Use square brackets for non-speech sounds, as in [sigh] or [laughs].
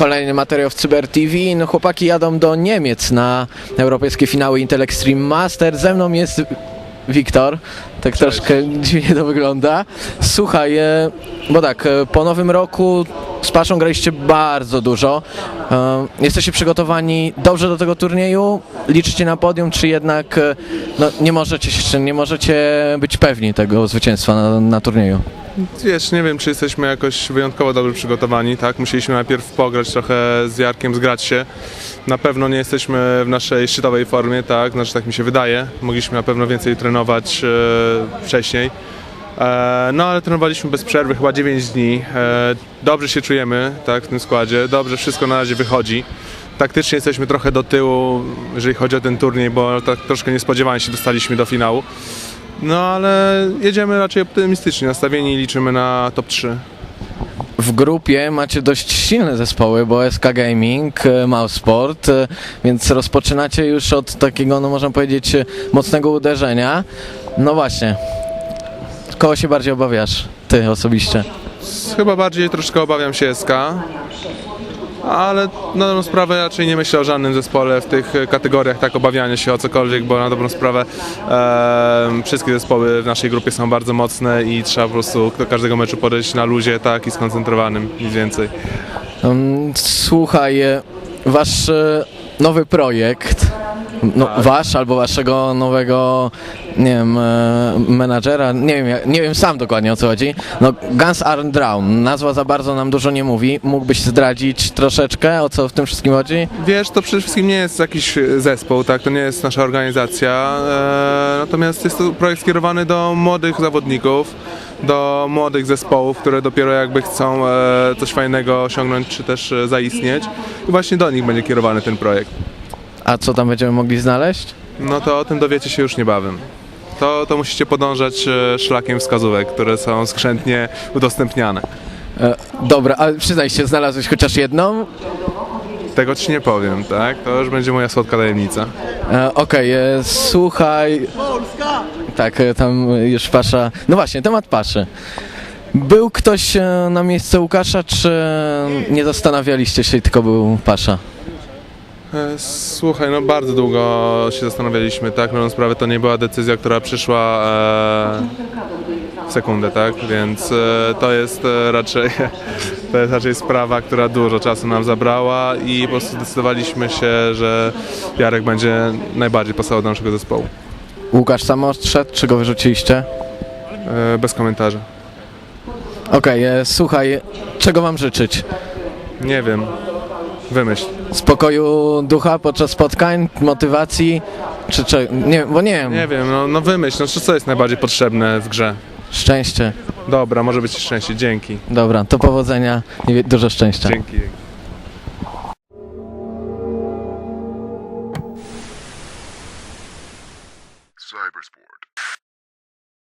kolejny materiał w Cyber TV. No chłopaki jadą do Niemiec na europejskie finały Intel Extreme Master. Ze mną jest Wiktor. Tak troszkę dziwnie to wygląda. Słuchaj, e, bo tak, e, po nowym roku z Paszą graliście bardzo dużo. E, Jesteście przygotowani dobrze do tego turnieju? Liczycie na podium, czy jednak e, no, nie możecie się, nie możecie być pewni tego zwycięstwa na, na turnieju? Wiesz, nie wiem, czy jesteśmy jakoś wyjątkowo dobrze przygotowani, tak? Musieliśmy najpierw pograć trochę z Jarkiem, zgrać się. Na pewno nie jesteśmy w naszej szczytowej formie, tak? Znaczy, tak mi się wydaje. Mogliśmy na pewno więcej trenować e, wcześniej. E, no, ale trenowaliśmy bez przerwy, chyba 9 dni. E, dobrze się czujemy, tak, w tym składzie. Dobrze, wszystko na razie wychodzi. Taktycznie jesteśmy trochę do tyłu, jeżeli chodzi o ten turniej, bo tak troszkę niespodziewanie się dostaliśmy do finału. No ale jedziemy raczej optymistycznie, nastawieni i liczymy na top 3. W grupie macie dość silne zespoły, bo SK Gaming, e, Mousesport, e, więc rozpoczynacie już od takiego, no można powiedzieć, e, mocnego uderzenia. No właśnie, kogo się bardziej obawiasz, ty osobiście? Chyba bardziej troszkę obawiam się SK, ale na dobrą sprawę raczej nie myślę o żadnym zespole w tych kategoriach, tak obawiania się o cokolwiek, bo na dobrą sprawę em, wszystkie zespoły w naszej grupie są bardzo mocne i trzeba po prostu do każdego meczu podejść na luzie, tak i skoncentrowanym, nic więcej. Słuchaj, e, wasz e, nowy projekt, no, wasz albo waszego nowego, nie wiem, e, menadżera, nie wiem, nie wiem sam dokładnie o co chodzi. No, Guns Are Drown, nazwa za bardzo nam dużo nie mówi. Mógłbyś zdradzić troszeczkę, o co w tym wszystkim chodzi? Wiesz, to przede wszystkim nie jest jakiś zespół, tak? To nie jest nasza organizacja. E, natomiast jest to projekt skierowany do młodych zawodników, do młodych zespołów, które dopiero jakby chcą e, coś fajnego osiągnąć, czy też e, zaistnieć. I właśnie do nich będzie kierowany ten projekt. A co tam będziemy mogli znaleźć? No to o tym dowiecie się już niebawem. To, to musicie podążać e, szlakiem wskazówek, które są skrzętnie udostępniane. E, dobra, ale przyznaj się, znalazłeś chociaż jedną? Tego ci nie powiem, tak? To już będzie moja słodka tajemnica. E, Okej, e, słuchaj. Tak, e, tam już pasza. No właśnie, temat paszy. Był ktoś e, na miejsce Łukasza, czy nie zastanawialiście się tylko był pasza? E, Słuchaj, no bardzo długo się zastanawialiśmy, tak? Na sprawę to nie była decyzja, która przyszła e, w sekundę, tak? Więc e, to jest e, raczej [laughs] to jest raczej sprawa, która dużo czasu nam zabrała i po prostu zdecydowaliśmy się, że Jarek będzie najbardziej pasował do naszego zespołu. Łukasz sam odszedł, czy go wyrzuciliście? E, bez komentarzy. Okej, e, słuchaj, czego wam życzyć? Nie wiem. Wymyśl. Spokoju ducha podczas spotkań, motywacji, czy czy Nie, bo nie wiem. Nie wiem, no, no wymyśl. No, co jest najbardziej potrzebne w grze? Szczęście. Dobra, może być szczęście. Dzięki. Dobra, to powodzenia i dużo szczęścia. Dzięki. Cybersport.